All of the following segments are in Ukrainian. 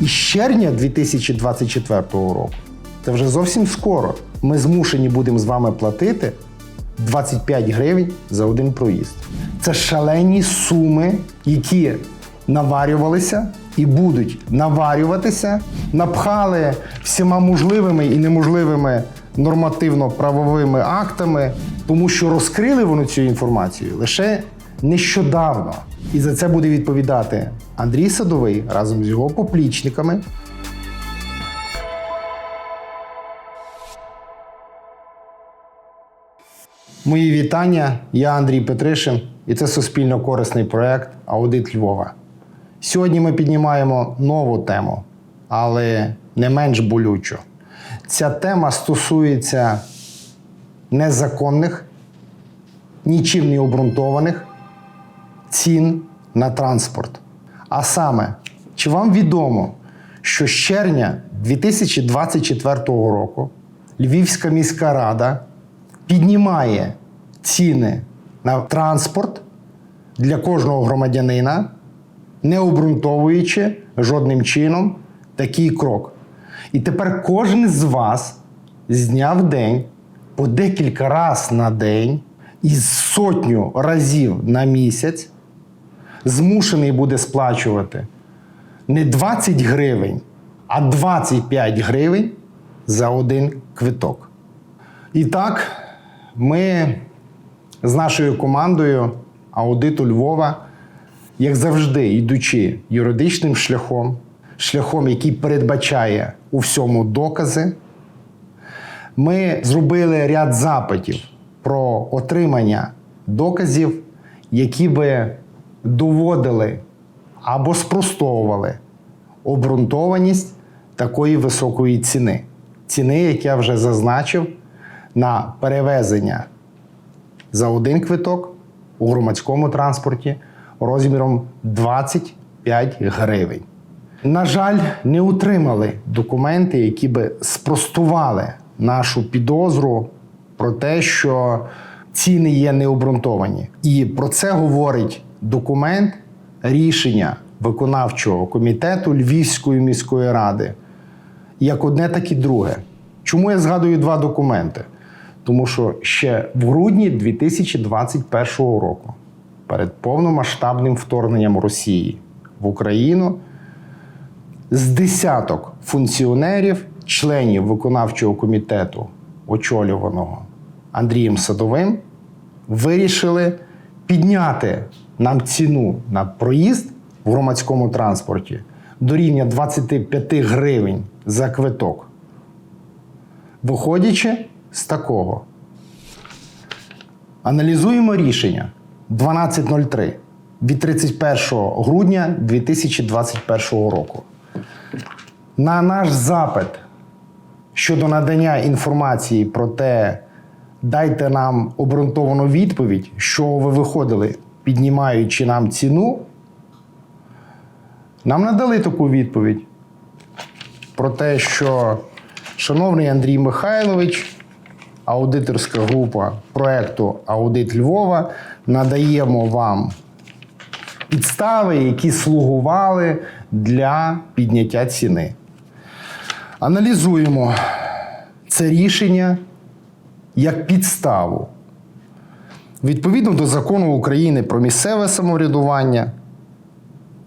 І з червня 2024 року, це вже зовсім скоро, ми змушені будемо з вами платити 25 гривень за один проїзд. Це шалені суми, які наварювалися і будуть наварюватися, напхали всіма можливими і неможливими нормативно-правовими актами, тому що розкрили вони цю інформацію лише нещодавно. І за це буде відповідати Андрій Садовий разом з його поплічниками. Мої вітання. Я Андрій Петришин, і це суспільно корисний проект Аудит Львова. Сьогодні ми піднімаємо нову тему, але не менш болючу. Ця тема стосується незаконних, нічим не обґрунтованих цін на транспорт. А саме, чи вам відомо, що з червня 2024 року Львівська міська рада піднімає ціни на транспорт для кожного громадянина, не обґрунтовуючи жодним чином такий крок. І тепер кожен з вас з дня в день по декілька разів на день із сотню разів на місяць змушений буде сплачувати не 20 гривень, а 25 гривень за один квиток. І так, ми з нашою командою аудиту Львова, як завжди, йдучи юридичним шляхом, шляхом, який передбачає у всьому докази, ми зробили ряд запитів про отримання доказів, які би доводили або спростовували обґрунтованість такої високої ціни. Ціни, як я вже зазначив, на перевезення за один квиток у громадському транспорті розміром 25 гривень. На жаль, не утримали документи, які би спростували нашу підозру про те, що ціни є необґрунтовані. І про це говорить документ рішення виконавчого комітету Львівської міської ради. Як одне, так і друге. Чому я згадую два документи? Тому що ще в грудні 2021 року, перед повномасштабним вторгненням Росії в Україну, з десяток функціонерів, членів виконавчого комітету, очолюваного Андрієм Садовим, вирішили підняти нам ціну на проїзд в громадському транспорті до рівня 25 гривень за квиток. Виходячи з такого, аналізуємо рішення 1203 від 31 грудня 2021 року. На наш запит щодо надання інформації про те, дайте нам обґрунтовану відповідь, що ви виходили, піднімаючи нам ціну, нам надали таку відповідь про те, що шановний Андрій Михайлович, аудиторська група проекту Аудит Львова, надаємо вам підстави, які слугували для підняття ціни. Аналізуємо це рішення як підставу. Відповідно до закону України про місцеве самоврядування,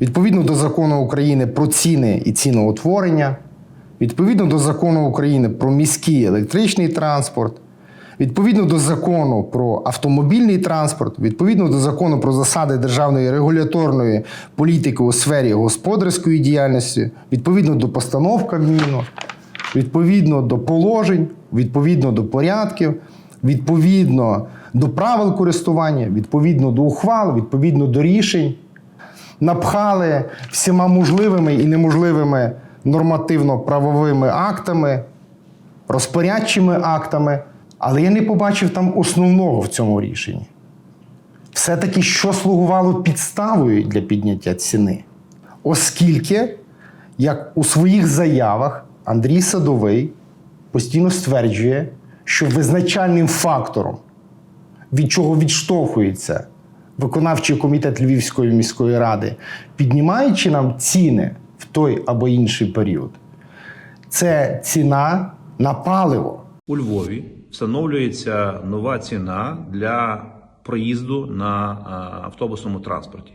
відповідно до закону України про ціни і ціноутворення, відповідно до закону України про міський електричний транспорт, відповідно до закону про автомобільний транспорт, відповідно до закону про засади державної регуляторної політики у сфері господарської діяльності, відповідно до постанов Кабміну, відповідно до положень, відповідно до порядків, відповідно до правил користування, відповідно до ухвал, відповідно до рішень напхали всіма можливими і неможливими нормативно-правовими актами, розпорядчими актами, але я не побачив там основного в цьому рішенні. Все-таки що слугувало підставою для підняття ціни? Оскільки, як у своїх заявах Андрій Садовий постійно стверджує, що визначальним фактором, від чого відштовхується виконавчий комітет Львівської міської ради, піднімаючи нам ціни в той або інший період. Це ціна на паливо. У Львові встановлюється нова ціна для проїзду на автобусному транспорті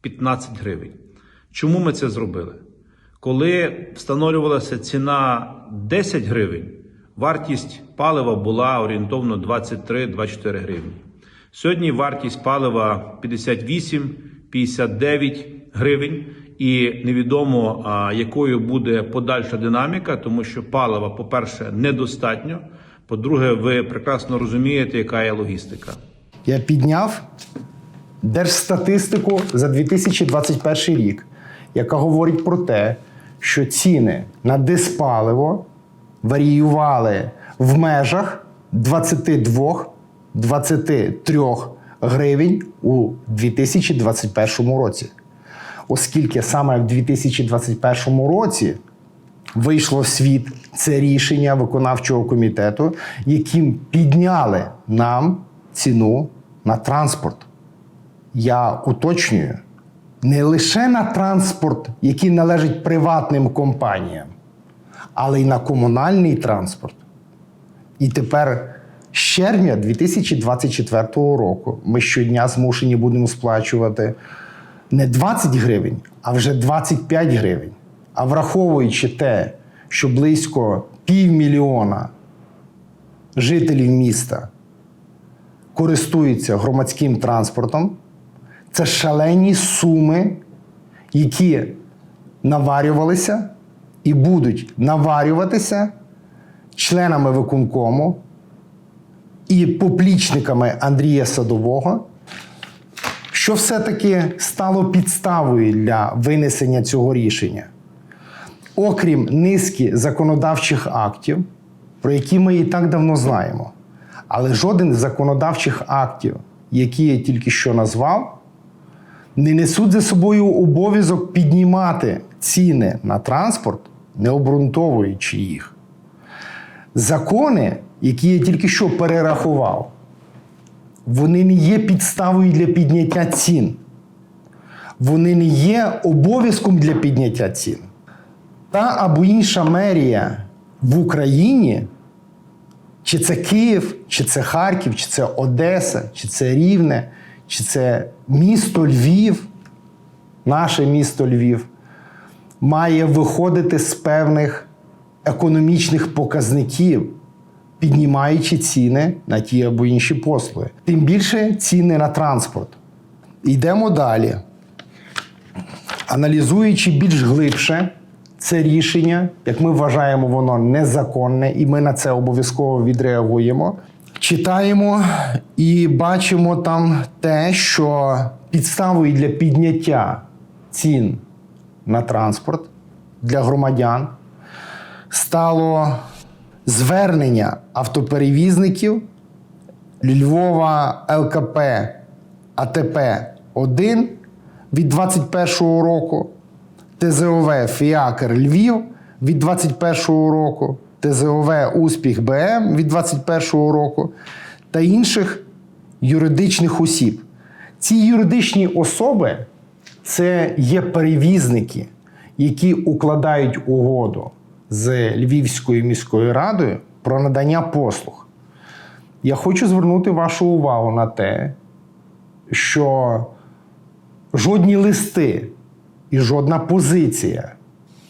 15 гривень. Чому ми це зробили? Коли встановлювалася ціна 10 гривень, вартість палива була орієнтовно 23-24 гривні. Сьогодні вартість палива 58-59 гривень, і невідомо, якою буде подальша динаміка, тому що палива, по-перше, недостатньо. По-друге, ви прекрасно розумієте, яка є логістика. Я підняв держстатистику за 2021 рік, яка говорить про те, що ціни на диспаливо варіювали в межах 22-23 гривень у 2021 році. Оскільки саме в 2021 році вийшло в світ це рішення виконавчого комітету, яким підняли нам ціну на транспорт. Я уточнюю, не лише на транспорт, який належить приватним компаніям, але й на комунальний транспорт. І тепер з червня 2024 року ми щодня змушені будемо сплачувати не 20 гривень, а вже 25 гривень. А враховуючи те, що близько півмільйона жителів міста користуються громадським транспортом, це шалені суми, які наварювалися і будуть наварюватися членами виконкому і поплічниками Андрія Садового, що все-таки стало підставою для винесення цього рішення. Окрім низки законодавчих актів, про які ми і так давно знаємо, але жоден з законодавчих актів, які я тільки що назвав, не несуть за собою обов'язок піднімати ціни на транспорт, не обґрунтовуючи їх. Закони, які я тільки що перерахував, вони не є підставою для підняття цін. Вони не є обов'язком для підняття цін. Та або інша мерія в Україні, чи це Київ, чи це Харків, чи це Одеса, чи це Рівне, чи це місто Львів, наше місто Львів, має виходити з певних економічних показників, піднімаючи ціни на ті або інші послуги. Тим більше ціни на транспорт. Йдемо далі. Аналізуючи більш глибше це рішення, як ми вважаємо, воно незаконне, і ми на це обов'язково відреагуємо. Читаємо і бачимо там те, що підставою для підняття цін на транспорт для громадян стало звернення автоперевізників Львова ЛКП АТП 1 від 2021 року, ТЗОВ Фіакр Львів від 2021 року, ТЗОВ Успіх БМ від 2021 року та інших юридичних осіб. Ці юридичні особи це є перевізники, які укладають угоду з Львівською міською радою про надання послуг. Я хочу звернути вашу увагу на те, що жодні листи і жодна позиція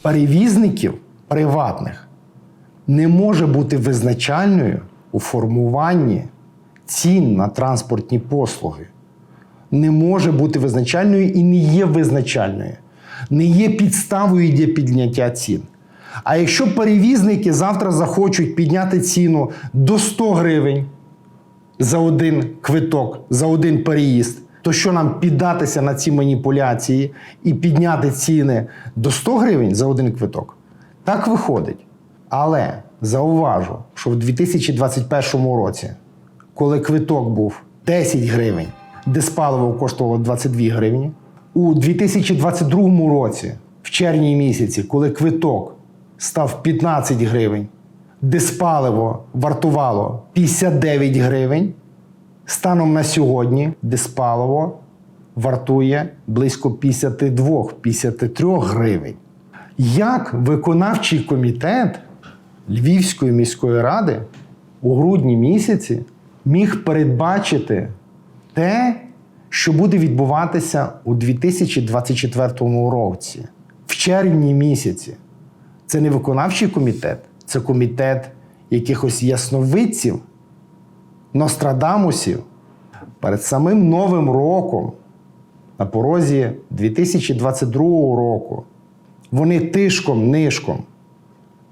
перевізників приватних не може бути визначальною у формуванні цін на транспортні послуги. Не може бути визначальною і не є визначальною, не є підставою для підняття цін. А якщо перевізники завтра захочуть підняти ціну до 100 гривень за один квиток, за один переїзд, то що нам піддатися на ці маніпуляції і підняти ціни до 100 гривень за один квиток? Так виходить. Але зауважу, що в 2021 році, коли квиток був 10 гривень, диспаливо коштувало 22 гривні, у 2022 році, в червні місяці, коли квиток став 15 гривень, диспаливо вартувало 59 гривень. Станом на сьогодні диспаливо вартує близько 52-53 гривень. Як виконавчий комітет Львівської міської ради у грудні місяці міг передбачити те, що буде відбуватися у 2024 році, в червні місяці? Це не виконавчий комітет, це комітет якихось ясновидців, Нострадамусів. Перед самим Новим роком, на порозі 2022 року, вони тишком-нишком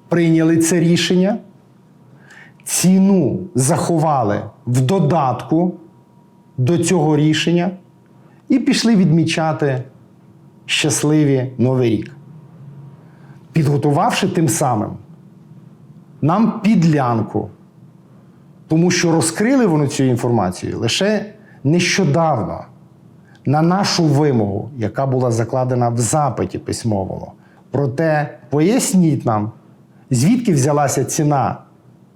прийняли це рішення, ціну заховали в додатку до цього рішення і пішли відмічати щасливі Новий рік, підготувавши тим самим нам підлянку, тому що розкрили вони цю інформацію лише нещодавно на нашу вимогу, яка була закладена в запиті письмовому. Проте поясніть нам, звідки взялася ціна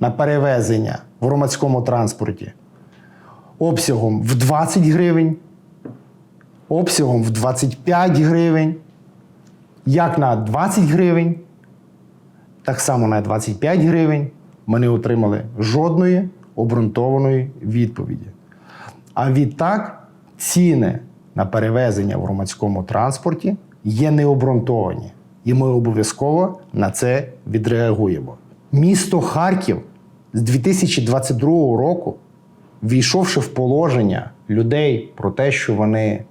на перевезення в громадському транспорті обсягом в 20 гривень, обсягом в 25 гривень, як на 20 гривень, так само на 25 гривень ми не отримали жодної обґрунтованої відповіді. А відтак ціни на перевезення в громадському транспорті є необґрунтовані, і ми обов'язково на це відреагуємо. Місто Харків з 2022 року, війшовши в положення людей про те, що вони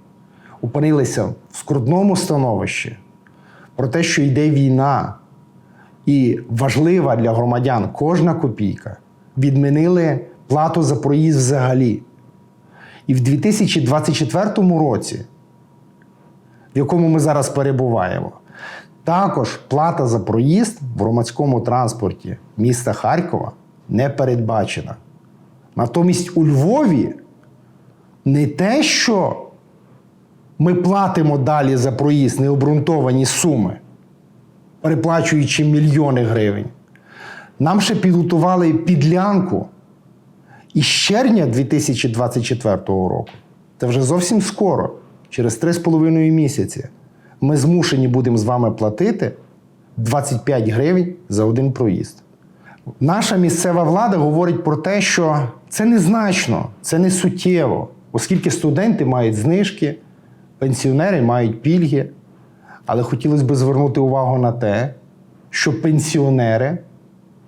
опинилися в скрутному становищі, про те, що йде війна, і важлива для громадян кожна копійка, відмінили плату за проїзд взагалі. І в 2024 році, в якому ми зараз перебуваємо, також плата за проїзд в громадському транспорті міста Харкова не передбачена. Натомість у Львові не те, що ми платимо далі за проїзд необґрунтовані суми, переплачуючи мільйони гривень. Нам ще підготували підлянку із червня 2024 року. Це вже зовсім скоро, через 3,5 місяці, ми змушені будемо з вами платити 25 гривень за один проїзд. Наша місцева влада говорить про те, що це незначно, це не суттєво, оскільки студенти мають знижки, пенсіонери мають пільги. Але хотілося б звернути увагу на те, що пенсіонери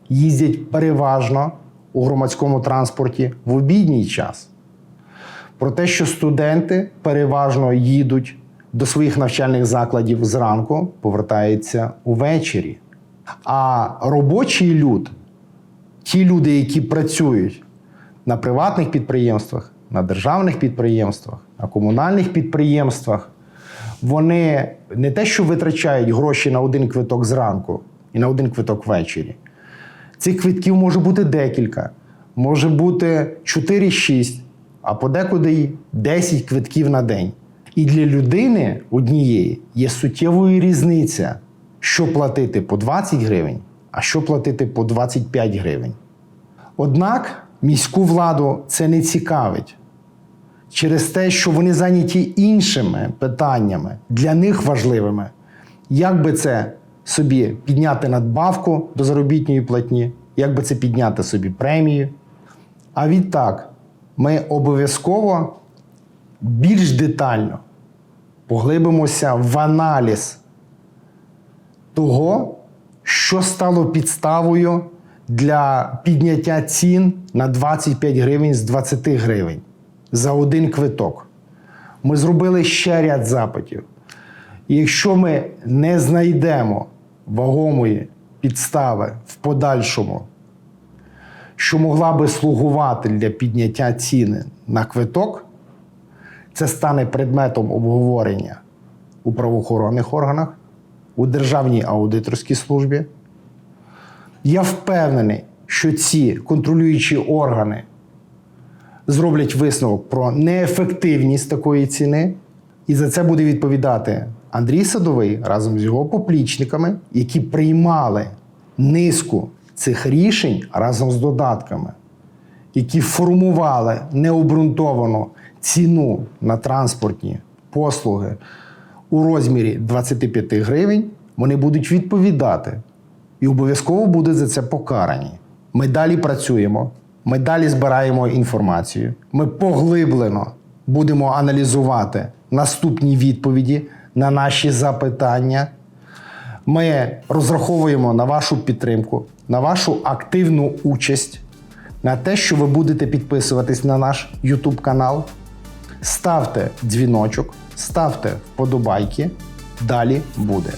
їздять переважно у громадському транспорті в обідній час. Про те, що студенти переважно їдуть до своїх навчальних закладів зранку, повертаються увечері. А робочий люд, ті люди, які працюють на приватних підприємствах, на державних підприємствах, на комунальних підприємствах, вони не те, що витрачають гроші на один квиток зранку і на один квиток ввечері. Цих квитків може бути декілька, може бути 4-6, а подекуди й 10 квитків на день. І для людини однієї є суттєвою різниця, що платити по 20 гривень, а що платити по 25 гривень. Однак міську владу це не цікавить через те, що вони зайняті іншими питаннями, для них важливими. Як би це собі підняти надбавку до заробітної платні, як би це підняти собі премію. А відтак, ми обов'язково більш детально поглибимося в аналіз того, що стало підставою для підняття цін на 25 гривень з 20 гривень за один квиток. Ми зробили ще ряд запитів. І якщо ми не знайдемо вагомої підстави в подальшому, що могла би слугувати для підняття ціни на квиток, це стане предметом обговорення у правоохоронних органах, у Державній аудиторській службі. Я впевнений, що ці контролюючі органи зроблять висновок про неефективність такої ціни, і за це буде відповідати Андрій Садовий разом з його поплічниками, які приймали низку цих рішень разом з додатками, які формували необґрунтовану ціну на транспортні послуги у розмірі 25 гривень, вони будуть відповідати і обов'язково будуть за це покарані. Ми далі працюємо, ми далі збираємо інформацію, ми поглиблено будемо аналізувати наступні відповіді на наші запитання. Ми розраховуємо на вашу підтримку, на вашу активну участь, на те, що ви будете підписуватись на наш YouTube канал. Ставте дзвіночок, ставте вподобайки. Далі буде.